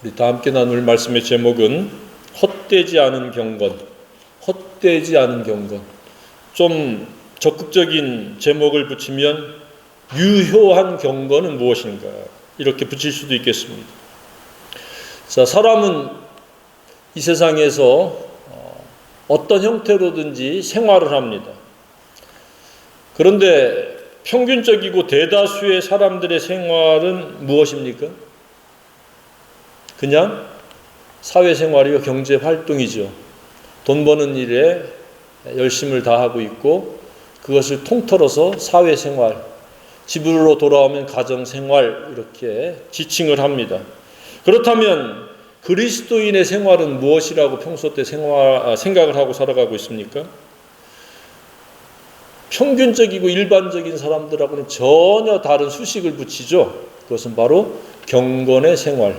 우리 다 함께 나눌 말씀의 제목은 헛되지 않은 경건. 헛되지 않은 경건. 좀 적극적인 제목을 붙이면 유효한 경건은 무엇인가? 이렇게 붙일 수도 있겠습니다. 자, 사람은 이 세상에서 어, 어떤 형태로든지 생활을 합니다. 그런데 평균적이고 대다수의 사람들의 생활은 무엇입니까? 그냥 사회생활이요 경제 활동이죠. 돈 버는 일에 열심을 다하고 있고 그것을 통틀어서 사회생활, 집으로 돌아오면 가정생활 이렇게 지칭을 합니다. 그렇다면 그리스도인의 생활은 무엇이라고 평소 때 생활, 생각을 하고 살아가고 있습니까? 평균적이고 일반적인 사람들하고는 전혀 다른 수식을 붙이죠. 그것은 바로 경건의 생활,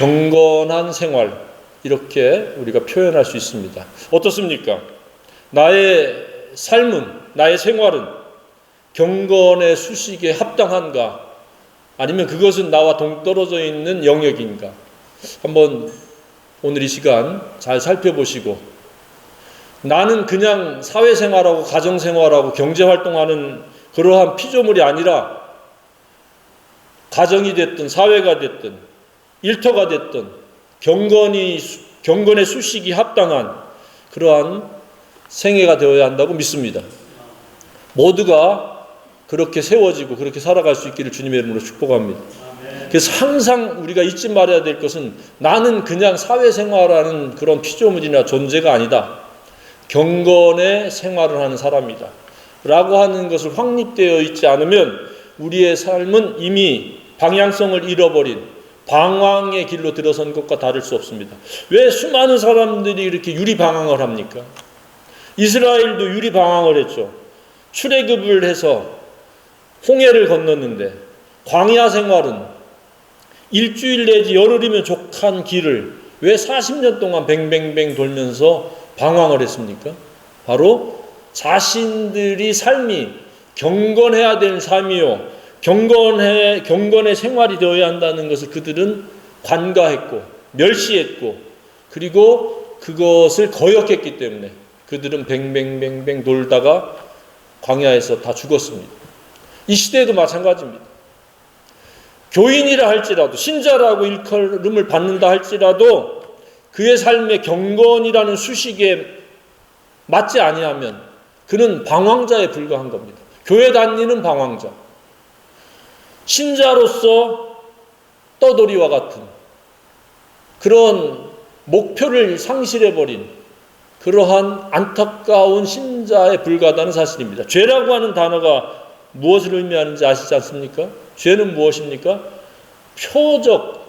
경건한 생활 이렇게 우리가 표현할 수 있습니다. 어떻습니까? 나의 삶은 나의 생활은 경건의 수식에 합당한가? 아니면 그것은 나와 동떨어져 있는 영역인가? 한번 오늘 이 시간 잘 살펴보시고 나는 그냥 사회생활하고 가정생활하고 경제활동하는 그러한 피조물이 아니라 가정이 됐든 사회가 됐든 일터가 됐든 경건이 경건의 수식이 합당한 그러한 생애가 되어야 한다고 믿습니다. 모두가 그렇게 세워지고 그렇게 살아갈 수 있기를 주님의 이름으로 축복합니다. 그래서 항상 우리가 잊지 말아야 될 것은 나는 그냥 사회생활하는 그런 피조물이나 존재가 아니다. 경건의 생활을 하는 사람이다. 라고 하는 것을 확립되어 있지 않으면 우리의 삶은 이미 방향성을 잃어버린 방황의 길로 들어선 것과 다를 수 없습니다. 왜 수많은 사람들이 이렇게 유리방황을 합니까? 이스라엘도 유리방황을 했죠. 출애굽을 해서 홍해를 건넜는데 광야 생활은 일주일 내지 열흘이면 족한 길을 왜 40년 동안 뱅뱅뱅 돌면서 방황을 했습니까? 바로 자신들이 삶이 경건해야 되는 삶이요. 경건해, 경건의 생활이 되어야 한다는 것을 그들은 관가했고, 멸시했고, 그리고 그것을 거역했기 때문에 그들은 뱅뱅뱅뱅 돌다가 광야에서 다 죽었습니다. 이 시대에도 마찬가지입니다. 교인이라 할지라도, 신자라고 일컬음을 받는다 할지라도 그의 삶의 경건이라는 수식에 맞지 아니하면 그는 방황자에 불과한 겁니다. 교회 다니는 방황자. 신자로서 떠돌이와 같은 그런 목표를 상실해버린 그러한 안타까운 신자에 불과하다는 사실입니다. 죄라고 하는 단어가 무엇을 의미하는지 아시지 않습니까? 죄는 무엇입니까? 표적,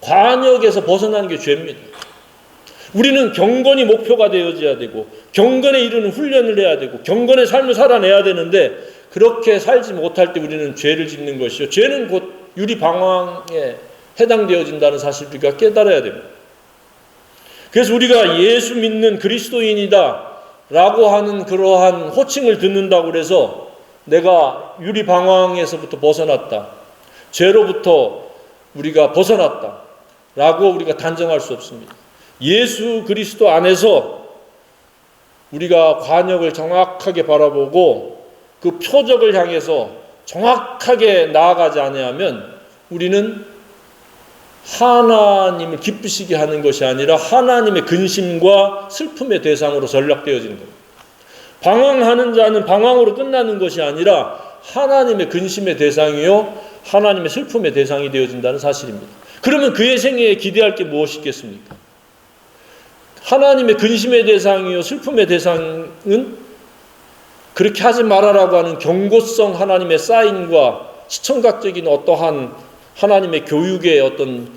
관역에서 벗어나는 게 죄입니다. 우리는 경건이 목표가 되어져야 되고 경건에 이르는 훈련을 해야 되고 경건의 삶을 살아내야 되는데 그렇게 살지 못할 때 우리는 죄를 짓는 것이요. 죄는 곧 유리 방황에 해당되어진다는 사실 우리가 깨달아야 됩니다. 그래서 우리가 예수 믿는 그리스도인이다 라고 하는 그러한 호칭을 듣는다고 그래서 내가 유리 방황에서부터 벗어났다. 죄로부터 우리가 벗어났다. 라고 우리가 단정할 수 없습니다. 예수 그리스도 안에서 우리가 관역을 정확하게 바라보고 그 표적을 향해서 정확하게 나아가지 아니하면 우리는 하나님을 기쁘시게 하는 것이 아니라 하나님의 근심과 슬픔의 대상으로 전락되어지는 겁니다. 방황하는 자는 방황으로 끝나는 것이 아니라 하나님의 근심의 대상이요 하나님의 슬픔의 대상이 되어진다는 사실입니다. 그러면 그의 생애에 기대할 게 무엇이겠습니까? 하나님의 근심의 대상이요 슬픔의 대상은 그렇게 하지 말아라고 하는 경고성 하나님의 사인과 시청각적인 어떠한 하나님의 교육의 어떤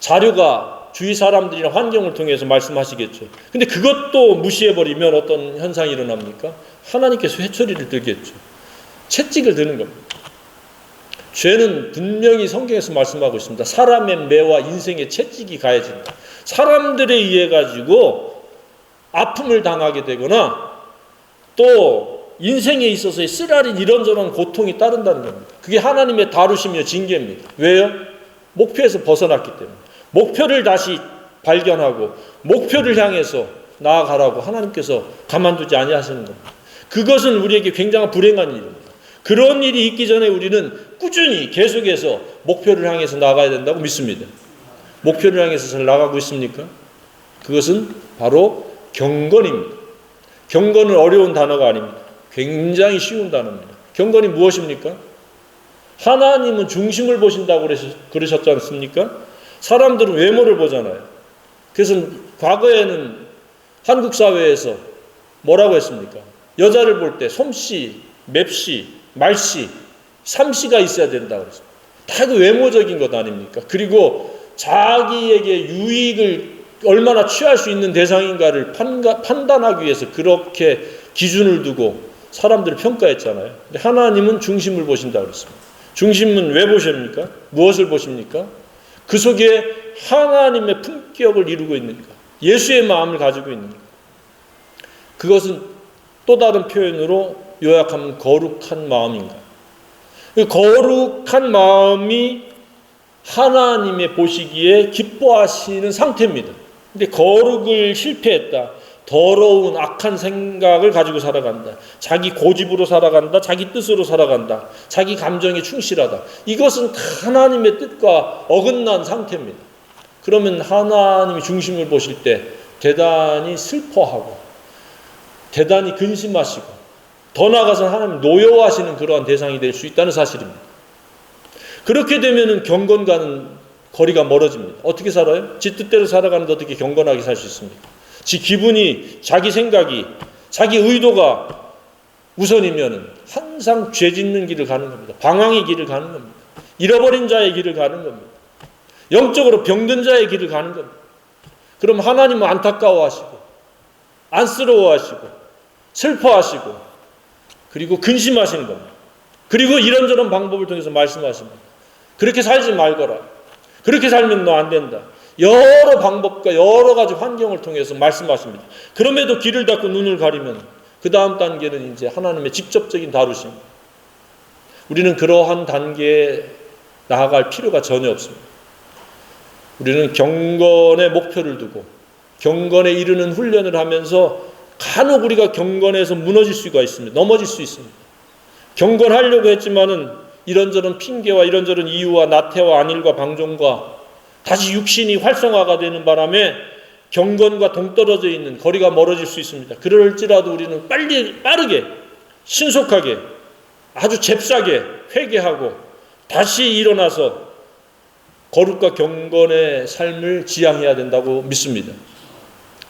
자료가 주위 사람들이나 환경을 통해서 말씀하시겠죠. 근데 그것도 무시해버리면 어떤 현상이 일어납니까? 하나님께서 회초리를 들겠죠. 채찍을 드는 겁니다. 죄는 분명히 성경에서 말씀하고 있습니다. 사람의 매와 인생의 채찍이 가해진다. 사람들에 의해 가지고 아픔을 당하게 되거나 또 인생에 있어서의 쓰라린 이런저런 고통이 따른다는 겁니다. 그게 하나님의 다루심이며 징계입니다. 왜요? 목표에서 벗어났기 때문에 목표를 다시 발견하고 목표를 향해서 나아가라고 하나님께서 가만두지 아니하시는 겁니다. 그것은 우리에게 굉장한 불행한 일입니다. 그런 일이 있기 전에 우리는 꾸준히 계속해서 목표를 향해서 나가야 된다고 믿습니다. 목표를 향해서 잘 나가고 있습니까? 그것은 바로 경건입니다. 경건은 어려운 단어가 아닙니다. 굉장히 쉬운 단어입니다. 경건이 무엇입니까? 하나님은 중심을 보신다고 그러셨지 않습니까? 사람들은 외모를 보잖아요. 그래서 과거에는 한국 사회에서 뭐라고 했습니까? 여자를 볼 때 솜씨, 맵씨, 말씨, 삼씨가 있어야 된다고 그랬습니다. 다그 외모적인 것 아닙니까? 그리고 자기에게 유익을 얼마나 취할 수 있는 대상인가를 판단하기 위해서 그렇게 기준을 두고 사람들을 평가했잖아요. 근데 하나님은 중심을 보신다 그랬습니다. 중심은 왜 보십니까? 무엇을 보십니까? 그 속에 하나님의 품격을 이루고 있는가? 예수의 마음을 가지고 있는가? 그것은 또 다른 표현으로 요약하면 거룩한 마음인가? 그 거룩한 마음이 하나님의 보시기에 기뻐하시는 상태입니다. 근데 거룩을 실패했다. 더러운 악한 생각을 가지고 살아간다. 자기 고집으로 살아간다. 자기 뜻으로 살아간다. 자기 감정에 충실하다. 이것은 하나님의 뜻과 어긋난 상태입니다. 그러면 하나님이 중심을 보실 때 대단히 슬퍼하고 대단히 근심하시고 더 나아가서 하나님 노여워하시는 그러한 대상이 될 수 있다는 사실입니다. 그렇게 되면은 경건과는 거리가 멀어집니다. 어떻게 살아요? 지 뜻대로 살아가는데 어떻게 경건하게 살 수 있습니까? 지 기분이, 자기 생각이, 자기 의도가 우선이면은 항상 죄 짓는 길을 가는 겁니다. 방황의 길을 가는 겁니다. 잃어버린 자의 길을 가는 겁니다. 영적으로 병든 자의 길을 가는 겁니다. 그럼 하나님은 안타까워하시고, 안쓰러워하시고, 슬퍼하시고, 그리고 근심하시는 겁니다. 그리고 이런저런 방법을 통해서 말씀하십니다. 그렇게 살지 말거라. 그렇게 살면 너 안 된다. 여러 방법과 여러 가지 환경을 통해서 말씀하십니다. 그럼에도 길을 닫고 눈을 가리면 그 다음 단계는 이제 하나님의 직접적인 다루심. 우리는 그러한 단계에 나아갈 필요가 전혀 없습니다. 우리는 경건의 목표를 두고 경건에 이르는 훈련을 하면서 간혹 우리가 경건에서 무너질 수가 있습니다. 넘어질 수 있습니다. 경건하려고 했지만은 이런저런 핑계와 이런저런 이유와 나태와 안일과 방종과 다시 육신이 활성화가 되는 바람에 경건과 동떨어져 있는 거리가 멀어질 수 있습니다. 그럴지라도 우리는 빨리 빠르게 신속하게 아주 잽싸게 회개하고 다시 일어나서 거룩과 경건의 삶을 지향해야 된다고 믿습니다.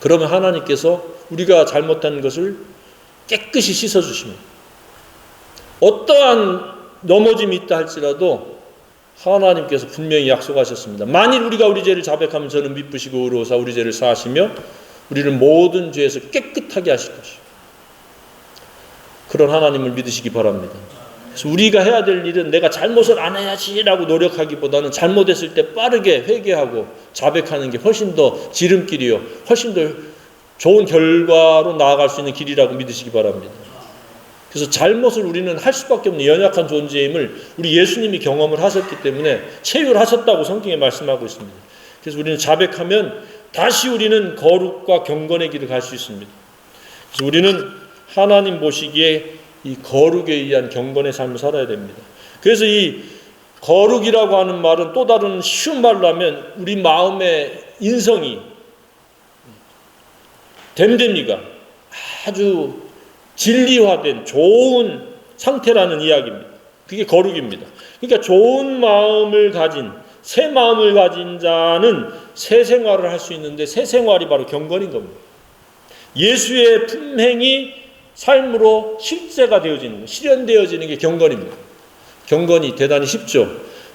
그러면 하나님께서 우리가 잘못한 것을 깨끗이 씻어 주십니다. 어떠한 넘어짐이 있다 할지라도 하나님께서 분명히 약속하셨습니다. 만일 우리가 우리 죄를 자백하면 저는 미쁘시고 의로우사 우리 죄를 사하시며 우리를 모든 죄에서 깨끗하게 하실 것이요. 그런 하나님을 믿으시기 바랍니다. 그래서 우리가 해야 될 일은 내가 잘못을 안 해야지라고 노력하기보다는 잘못했을 때 빠르게 회개하고 자백하는 게 훨씬 더 지름길이요. 훨씬 더 좋은 결과로 나아갈 수 있는 길이라고 믿으시기 바랍니다. 그래서 잘못을 우리는 할 수밖에 없는 연약한 존재임을 우리 예수님이 경험을 하셨기 때문에 체휼하셨다고 성경에 말씀하고 있습니다. 그래서 우리는 자백하면 다시 우리는 거룩과 경건의 길을 갈 수 있습니다. 그래서 우리는 하나님 보시기에 이 거룩에 의한 경건의 삶을 살아야 됩니다. 그래서 이 거룩이라고 하는 말은 또 다른 쉬운 말로 하면 우리 마음의 인성이 됨됨이가 아주 진리화된 좋은 상태라는 이야기입니다. 그게 거룩입니다. 그러니까 좋은 마음을 가진 새 마음을 가진 자는 새 생활을 할 수 있는데 새 생활이 바로 경건인 겁니다. 예수의 품행이 삶으로 실제가 되어지는 것, 실현되어지는 게 경건입니다. 경건이 대단히 쉽죠.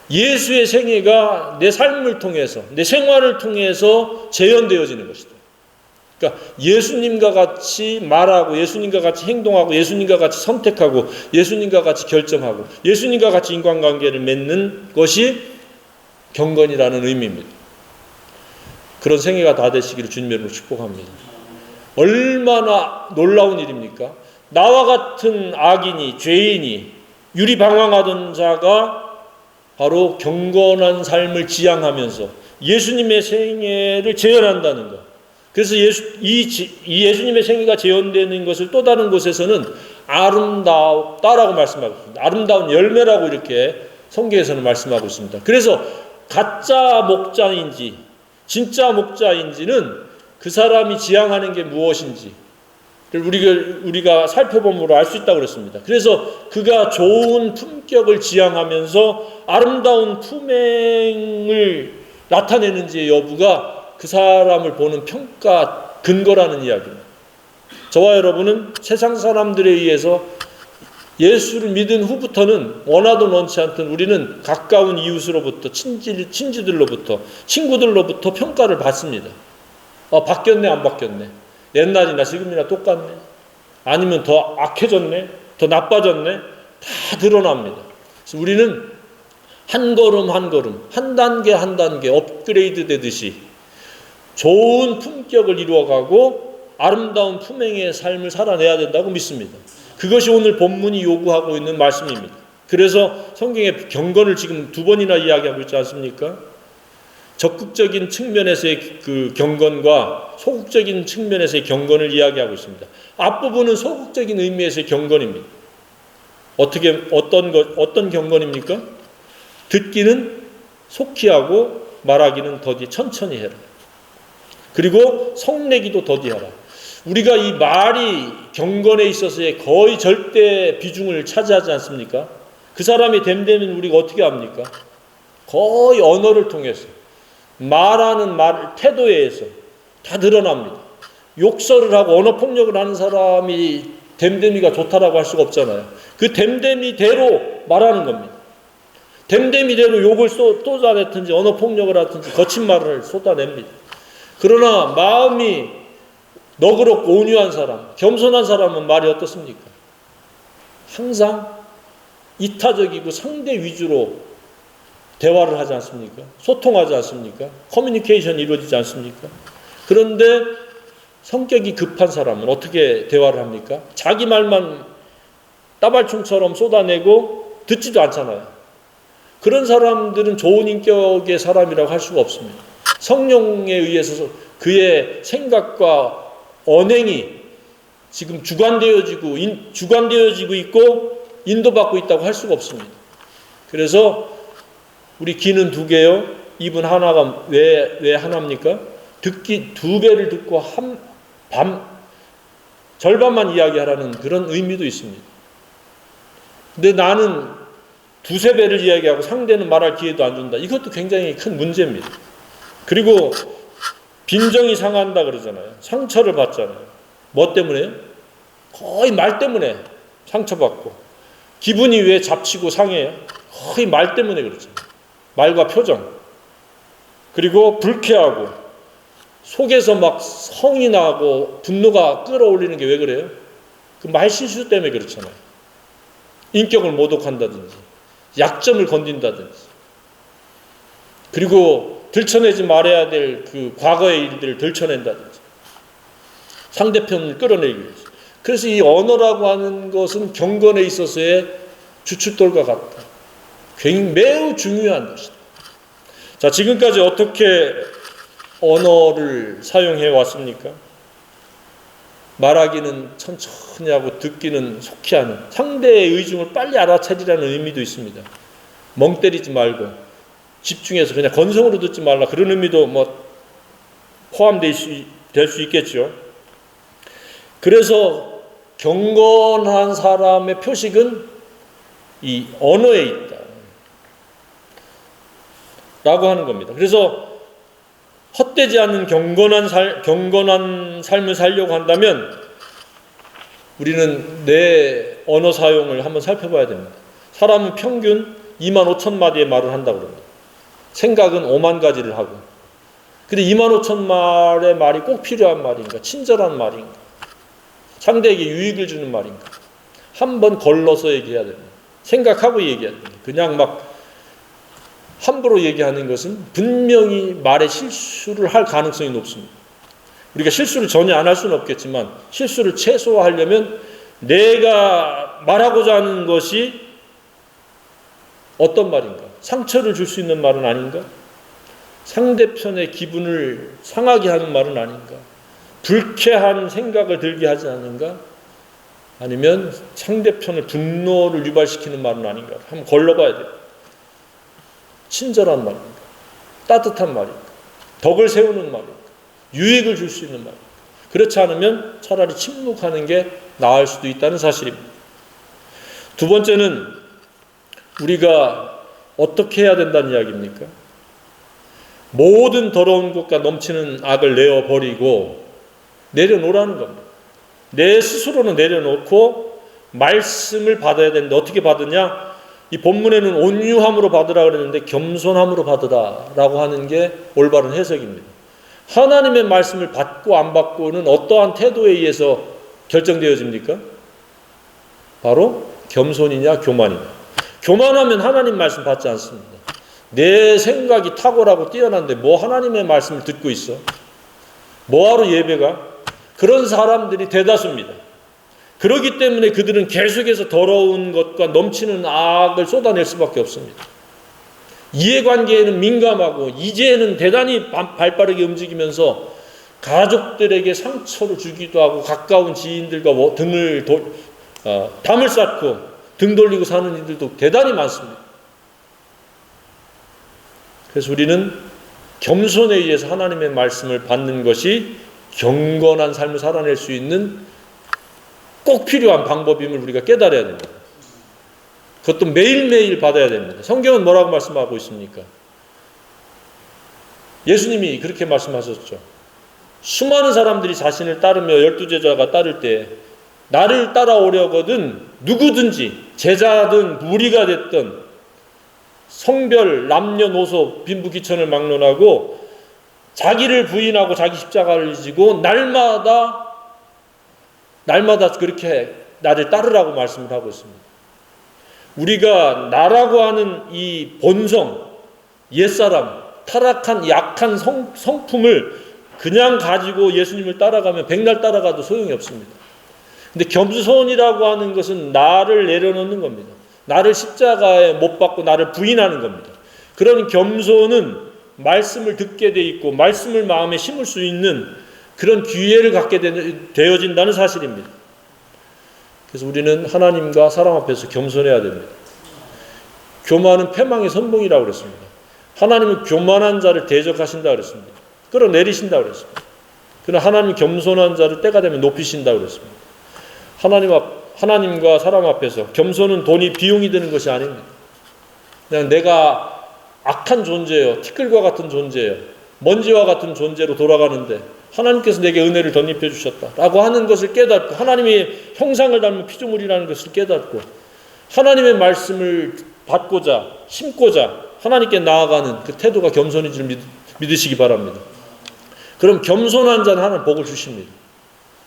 예수의 생애가 내 삶을 통해서, 내 생활을 통해서 재현되어지는 것이다. 그러니까 예수님과 같이 말하고 예수님과 같이 행동하고 예수님과 같이 선택하고 예수님과 같이 결정하고 예수님과 같이 인간관계를 맺는 것이 경건이라는 의미입니다. 그런 생애가 다 되시기를 주님으로 축복합니다. 얼마나 놀라운 일입니까? 나와 같은 악인이 죄인이 유리방황하던 자가 바로 경건한 삶을 지향하면서 예수님의 생애를 재현한다는 것. 그래서 예수, 이, 지- 이 예수님의 생애가 재현되는 것을 또 다른 곳에서는 아름답다라고 말씀하고 있습니다. 아름다운 열매라고 이렇게 성경에서는 말씀하고 있습니다. 그래서 가짜 목자인지 진짜 목자인지는 그 사람이 지향하는 게 무엇인지 우리가, 우리가 살펴봄으로 알 수 있다고 그랬습니다. 그래서 그가 좋은 품격을 지향하면서 아름다운 품행을 나타내는지의 여부가 그 사람을 보는 평가 근거라는 이야기입니다. 저와 여러분은 세상 사람들에 의해서 예수를 믿은 후부터는 원하든 원치 않든 우리는 가까운 이웃으로부터 친지, 친지들로부터 친구들로부터 평가를 받습니다. 어, 바뀌었네 안 바뀌었네. 옛날이나 지금이나 똑같네. 아니면 더 악해졌네. 더 나빠졌네. 다 드러납니다. 그래서 우리는 한 걸음 한 걸음, 한 단계 한 단계 업그레이드 되듯이 좋은 품격을 이루어가고 아름다운 품행의 삶을 살아내야 된다고 믿습니다. 그것이 오늘 본문이 요구하고 있는 말씀입니다. 그래서 성경의 경건을 지금 두 번이나 이야기하고 있지 않습니까? 적극적인 측면에서의 그 경건과 소극적인 측면에서의 경건을 이야기하고 있습니다. 앞부분은 소극적인 의미에서의 경건입니다. 어떻게 어떤 것 어떤 경건입니까? 듣기는 속히 하고 말하기는 더디 천천히 해라. 그리고 성내기도 더디하라. 우리가 이 말이 경건에 있어서의 거의 절대 비중을 차지하지 않습니까? 그 사람이 됨되면 우리가 어떻게 합니까? 거의 언어를 통해서 말하는 말 태도에 의해서 다 드러납니다. 욕설을 하고 언어 폭력을 하는 사람이 됨됨이가 좋다라고 할 수가 없잖아요. 그 됨됨이대로 말하는 겁니다. 됨됨이대로 욕을 쏟- 쏟아냈든지 언어 폭력을 하든지 거친 말을 쏟아냅니다. 그러나 마음이 너그럽고 온유한 사람, 겸손한 사람은 말이 어떻습니까? 항상 이타적이고 상대 위주로 대화를 하지 않습니까? 소통하지 않습니까? 커뮤니케이션이 이루어지지 않습니까? 그런데 성격이 급한 사람은 어떻게 대화를 합니까? 자기 말만 따발총처럼 쏟아내고 듣지도 않잖아요. 그런 사람들은 좋은 인격의 사람이라고 할 수가 없습니다. 성령에 의해서 그의 생각과 언행이 지금 주관되어지고 인, 주관되어지고 있고 인도받고 있다고 할 수가 없습니다. 그래서 우리 귀는 두 개요, 입은 하나가 왜, 왜 하나입니까? 듣기 두 배를 듣고 한 밤 절반만 이야기하라는 그런 의미도 있습니다. 근데 나는 두세 배를 이야기하고 상대는 말할 기회도 안 준다. 이것도 굉장히 큰 문제입니다. 그리고 빈정이 상한다 그러잖아요. 상처를 받잖아요. 뭐 때문에요? 거의 말 때문에 상처받고 기분이 왜 잡치고 상해요? 거의 말 때문에 그렇잖아요. 말과 표정 그리고 불쾌하고 속에서 막 성이 나고 분노가 끌어올리는 게 왜 그래요? 그 말 실수 때문에 그렇잖아요. 인격을 모독한다든지 약점을 건든다든지 그리고 들춰내지 말아야 될 그 과거의 일들을 들춰낸다든지 상대편을 끌어내기 위해서 그래서 이 언어라고 하는 것은 경건에 있어서의 주춧돌과 같다. 굉장히 매우 중요한 것이다. 자, 지금까지 어떻게 언어를 사용해 왔습니까? 말하기는 천천히 하고 듣기는 속히 하는 상대의 의중을 빨리 알아차리라는 의미도 있습니다. 멍 때리지 말고 집중해서 그냥 건성으로 듣지 말라 그런 의미도 뭐 포함될 수, 있겠죠. 그래서 경건한 사람의 표식은 이 언어에 있다. 라고 하는 겁니다. 그래서 헛되지 않는 경건한 살, 경건한 삶을 살려고 한다면 우리는 내 언어 사용을 한번 살펴봐야 됩니다. 사람은 평균 2만 5천 마디의 말을 한다고 그럽니다. 생각은 5만 가지를 하고. 근데 2만 5천 말의 말이 꼭 필요한 말인가? 친절한 말인가? 상대에게 유익을 주는 말인가? 한 번 걸러서 얘기해야 됩니다. 생각하고 얘기해야 됩니다. 그냥 막 함부로 얘기하는 것은 분명히 말에 실수를 할 가능성이 높습니다. 우리가 실수를 전혀 안 할 수는 없겠지만 실수를 최소화하려면 내가 말하고자 하는 것이 어떤 말인가? 상처를 줄 수 있는 말은 아닌가? 상대편의 기분을 상하게 하는 말은 아닌가? 불쾌한 생각을 들게 하지 않는가? 아니면 상대편의 분노를 유발시키는 말은 아닌가? 한번 걸러봐야 돼요. 친절한 말인가? 따뜻한 말인가? 덕을 세우는 말인가? 유익을 줄 수 있는 말인가? 그렇지 않으면 차라리 침묵하는 게 나을 수도 있다는 사실입니다. 두 번째는 우리가 어떻게 해야 된다는 이야기입니까? 모든 더러운 것과 넘치는 악을 내어 버리고 내려놓으라는 겁니다. 내 스스로는 내려놓고 말씀을 받아야 되는데 어떻게 받느냐? 이 본문에는 온유함으로 받으라 그랬는데 겸손함으로 받으라라고 하는 게 올바른 해석입니다. 하나님의 말씀을 받고 안 받고는 어떠한 태도에 의해서 결정되어집니까? 바로 겸손이냐 교만이냐. 교만하면 하나님 말씀 받지 않습니다. 내 생각이 탁월하고 뛰어난데 뭐 하나님의 말씀을 듣고 있어? 뭐하러 예배가? 그런 사람들이 대다수입니다. 그러기 때문에 그들은 계속해서 더러운 것과 넘치는 악을 쏟아낼 수밖에 없습니다. 이해관계에는 민감하고 이제는 대단히 발빠르게 움직이면서 가족들에게 상처를 주기도 하고 가까운 지인들과 뭐 등을 도, 어, 담을 쌓고 등 돌리고 사는 이들도 대단히 많습니다. 그래서 우리는 겸손에 의해서 하나님의 말씀을 받는 것이 경건한 삶을 살아낼 수 있는 꼭 필요한 방법임을 우리가 깨달아야 됩니다. 그것도 매일매일 받아야 됩니다. 성경은 뭐라고 말씀하고 있습니까? 예수님이 그렇게 말씀하셨죠. 수많은 사람들이 자신을 따르며 열두 제자가 따를 때 나를 따라오려거든 누구든지 제자든 무리가 됐든 성별, 남녀노소, 빈부귀천을 막론하고 자기를 부인하고 자기 십자가를 지고 날마다 날마다 그렇게 나를 따르라고 말씀을 하고 있습니다. 우리가 나라고 하는 이 본성, 옛사람, 타락한 약한 성, 성품을 그냥 가지고 예수님을 따라가면 백날 따라가도 소용이 없습니다. 근데 겸손이라고 하는 것은 나를 내려놓는 겁니다. 나를 십자가에 못 박고 나를 부인하는 겁니다. 그런 겸손은 말씀을 듣게 돼 있고 말씀을 마음에 심을 수 있는 그런 기회를 갖게 되어진다는 사실입니다. 그래서 우리는 하나님과 사람 앞에서 겸손해야 됩니다. 교만은 패망의 선봉이라고 그랬습니다. 하나님은 교만한 자를 대적하신다 그랬습니다. 끌어내리신다 그랬습니다. 그러나 하나님 겸손한 자를 때가 되면 높이신다 그랬습니다. 하나님 앞 하나님과 사람 앞에서 겸손은 돈이 비용이 드는 것이 아닙니다. 그냥 내가 악한 존재예요. 티끌과 같은 존재예요. 먼지와 같은 존재로 돌아가는데 하나님께서 내게 은혜를 덧입혀 주셨다라고 하는 것을 깨닫고 하나님의 형상을 닮은 피조물이라는 것을 깨닫고 하나님의 말씀을 받고자 심고자 하나님께 나아가는 그 태도가 겸손인 줄 믿 으시기 바랍니다. 그럼 겸손한 자는 하나님 복을 주십니다.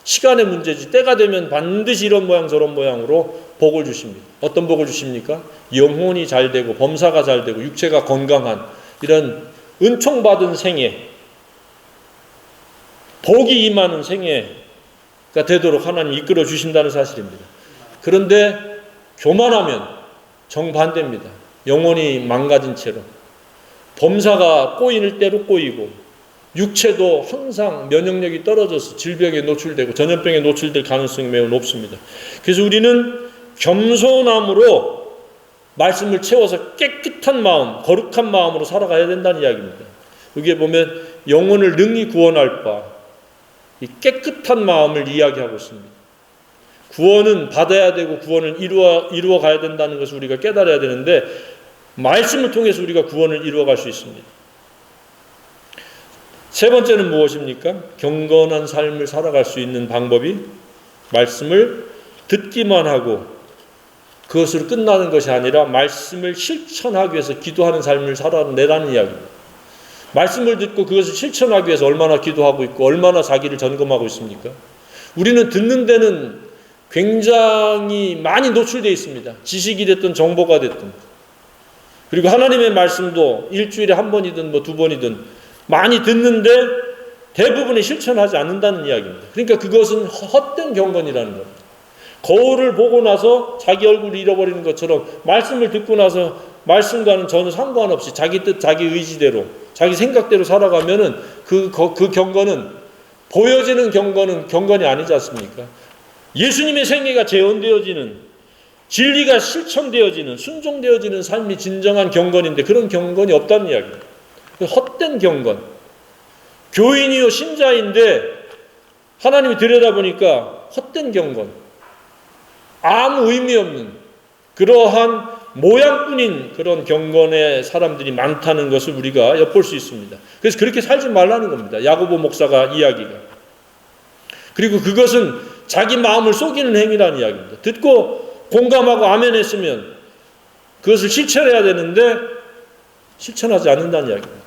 시간의 문제지 때가 되면 반드시 이런 모양 저런 모양으로 복을 주십니다. 어떤 복을 주십니까? 영혼이 잘 되고 범사가 잘 되고 육체가 건강한 이런 은총 받은 생애 복이 임하는 생애가 되도록 하나님 이끌어 주신다는 사실입니다. 그런데 교만하면 정반대입니다. 영혼이 망가진 채로 범사가 꼬이는 때로 꼬이고 육체도 항상 면역력이 떨어져서 질병에 노출되고 전염병에 노출될 가능성이 매우 높습니다. 그래서 우리는 겸손함으로 말씀을 채워서 깨끗한 마음, 거룩한 마음으로 살아가야 된다는 이야기입니다. 여기에 보면 영혼을 능히 구원할 바, 이 깨끗한 마음을 이야기하고 있습니다. 구원은 받아야 되고 구원을 이루어, 이루어 가야 된다는 것을 우리가 깨달아야 되는데, 말씀을 통해서 우리가 구원을 이루어 갈 수 있습니다. 세 번째는 무엇입니까? 경건한 삶을 살아갈 수 있는 방법이 말씀을 듣기만 하고 그것으로 끝나는 것이 아니라 말씀을 실천하기 위해서 기도하는 삶을 살아내라는 이야기입니다. 말씀을 듣고 그것을 실천하기 위해서 얼마나 기도하고 있고 얼마나 자기를 점검하고 있습니까? 우리는 듣는 데는 굉장히 많이 노출되어 있습니다. 지식이 됐든 정보가 됐든. 그리고 하나님의 말씀도 일주일에 한 번이든 뭐 두 번이든 많이 듣는데 대부분이 실천하지 않는다는 이야기입니다. 그러니까 그것은 헛된 경건이라는 겁니다. 거울을 보고 나서 자기 얼굴을 잃어버리는 것처럼 말씀을 듣고 나서 말씀과는 전혀 상관없이 자기 뜻, 자기 의지대로, 자기 생각대로 살아가면은 그, 거- 그 경건은 보여지는 경건은 경건이 아니지 않습니까? 예수님의 생애가 재현되어지는 진리가 실천되어지는 순종되어지는 삶이 진정한 경건인데 그런 경건이 없다는 이야기입니다. 헛된 경건. 교인이요 신자인데 하나님이 들여다보니까 헛된 경건. 아무 의미 없는 그러한 모양뿐인 그런 경건의 사람들이 많다는 것을 우리가 엿볼 수 있습니다. 그래서 그렇게 살지 말라는 겁니다. 야고보 목사가 이야기가. 그리고 그것은 자기 마음을 속이는 행위라는 이야기입니다. 듣고 공감하고 아멘 했으면 그것을 실천해야 되는데 실천하지 않는다는 이야기입니다.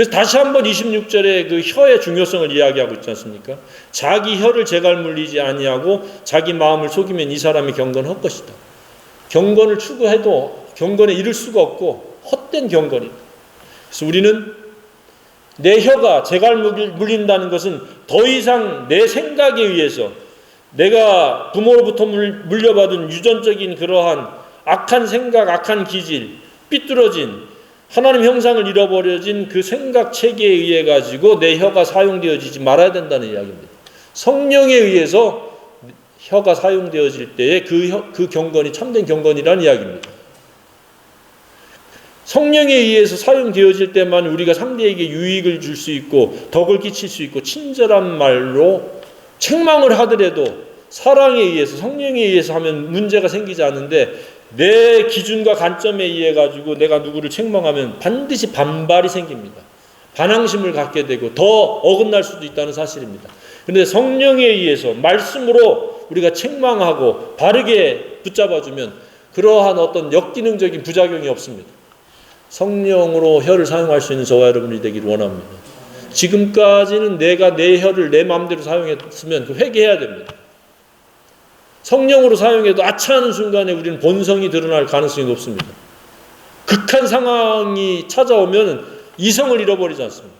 그래서 다시 한번 26절에 그 혀의 중요성을 이야기하고 있지 않습니까? 자기 혀를 재갈 물리지 아니하고 자기 마음을 속이면 이 사람이 경건 헛것이다. 경건을 추구해도 경건에 이를 수가 없고 헛된 경건이다. 그래서 우리는 내 혀가 재갈 물린다는 것은 더 이상 내 생각에 의해서 내가 부모로부터 물- 물려받은 유전적인 그러한 악한 생각, 악한 기질, 삐뚤어진 하나님 형상을 잃어버려진 그 생각 체계에 의해 가지고 내 혀가 사용되어지지 말아야 된다는 이야기입니다. 성령에 의해서 혀가 사용되어질 때에 그, 혀- 그 경건이 참된 경건이라는 이야기입니다. 성령에 의해서 사용되어질 때만 우리가 상대에게 유익을 줄 수 있고 덕을 끼칠 수 있고 친절한 말로 책망을 하더라도 사랑에 의해서 성령에 의해서 하면 문제가 생기지 않는데 내 기준과 관점에 의해 가지고 내가 누구를 책망하면 반드시 반발이 생깁니다. 반항심을 갖게 되고 더 어긋날 수도 있다는 사실입니다. 그런데 성령에 의해서 말씀으로 우리가 책망하고 바르게 붙잡아주면 그러한 어떤 역기능적인 부작용이 없습니다. 성령으로 혀를 사용할 수 있는 저와 여러분이 되기를 원합니다. 지금까지는 내가 내 혀를 내 마음대로 사용했으면 그 회개해야 됩니다. 성령으로 사용해도 아차하는 순간에 우리는 본성이 드러날 가능성이 높습니다. 극한 상황이 찾아오면 이성을 잃어버리지 않습니다.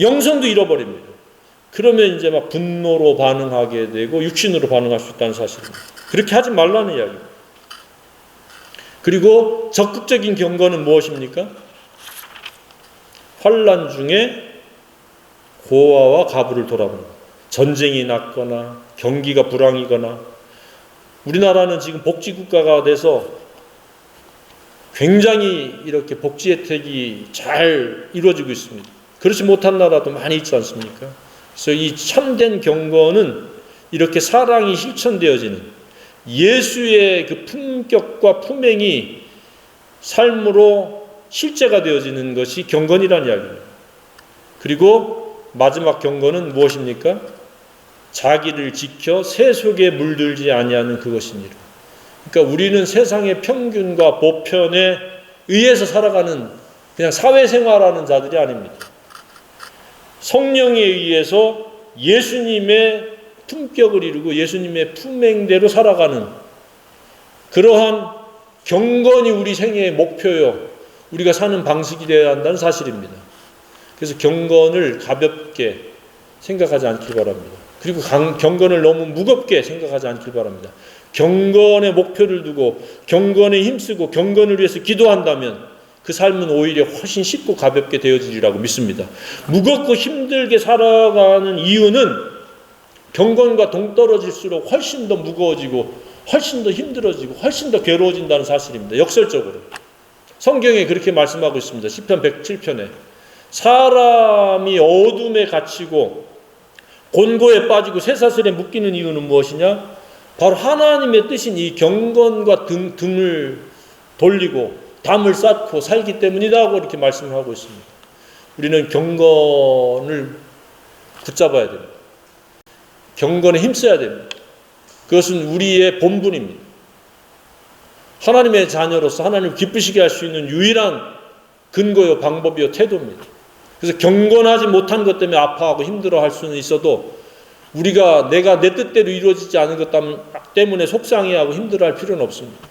영성도 잃어버립니다. 그러면 이제 막 분노로 반응하게 되고 육신으로 반응할 수 있다는 사실입니다. 그렇게 하지 말라는 이야기입니다. 그리고 적극적인 경건은 무엇입니까? 환란 중에 고아와 가부를 돌아보는 것. 전쟁이 났거나 경기가 불황이거나 우리나라는 지금 복지 국가가 돼서 굉장히 이렇게 복지 혜택이 잘 이루어지고 있습니다. 그렇지 못한 나라도 많이 있지 않습니까? 그래서 이 참된 경건은 이렇게 사랑이 실천되어지는 예수의 그 품격과 품행이 삶으로 실제가 되어지는 것이 경건이라는 이야기입니다. 그리고 마지막 경건은 무엇입니까? 자기를 지켜 새 속에 물들지 아니하는 그것이니라. 그러니까 우리는 세상의 평균과 보편에 의해서 살아가는 그냥 사회생활하는 자들이 아닙니다. 성령에 의해서 예수님의 품격을 이루고 예수님의 품행대로 살아가는 그러한 경건이 우리 생애의 목표요. 우리가 사는 방식이 되어야 한다는 사실입니다. 그래서 경건을 가볍게 생각하지 않길 바랍니다. 그리고 강, 경건을 너무 무겁게 생각하지 않길 바랍니다. 경건의 목표를 두고 경건에 힘쓰고 경건을 위해서 기도한다면 그 삶은 오히려 훨씬 쉽고 가볍게 되어지리라고 믿습니다. 무겁고 힘들게 살아가는 이유는 경건과 동떨어질수록 훨씬 더 무거워지고 훨씬 더 힘들어지고 훨씬 더 괴로워진다는 사실입니다. 역설적으로. 성경에 그렇게 말씀하고 있습니다. 시편 107편에 사람이 어둠에 갇히고 곤고에 빠지고 쇠사슬에 묶이는 이유는 무엇이냐? 바로 하나님의 뜻인 이 경건과 등, 등을 돌리고 담을 쌓고 살기 때문이라고 이렇게 말씀을 하고 있습니다. 우리는 경건을 붙잡아야 됩니다. 경건에 힘써야 됩니다. 그것은 우리의 본분입니다. 하나님의 자녀로서 하나님 기쁘시게 할 수 있는 유일한 근거요 방법이요 태도입니다. 그래서 경건하지 못한 것 때문에 아파하고 힘들어할 수는 있어도 우리가 내가 내 뜻대로 이루어지지 않은 것 때문에 속상해하고 힘들어할 필요는 없습니다.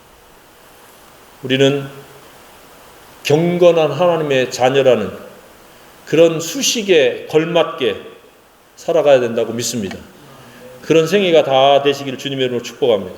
우리는 경건한 하나님의 자녀라는 그런 수식에 걸맞게 살아가야 된다고 믿습니다. 그런 생애가 다 되시기를 주님의 이름으로 축복합니다.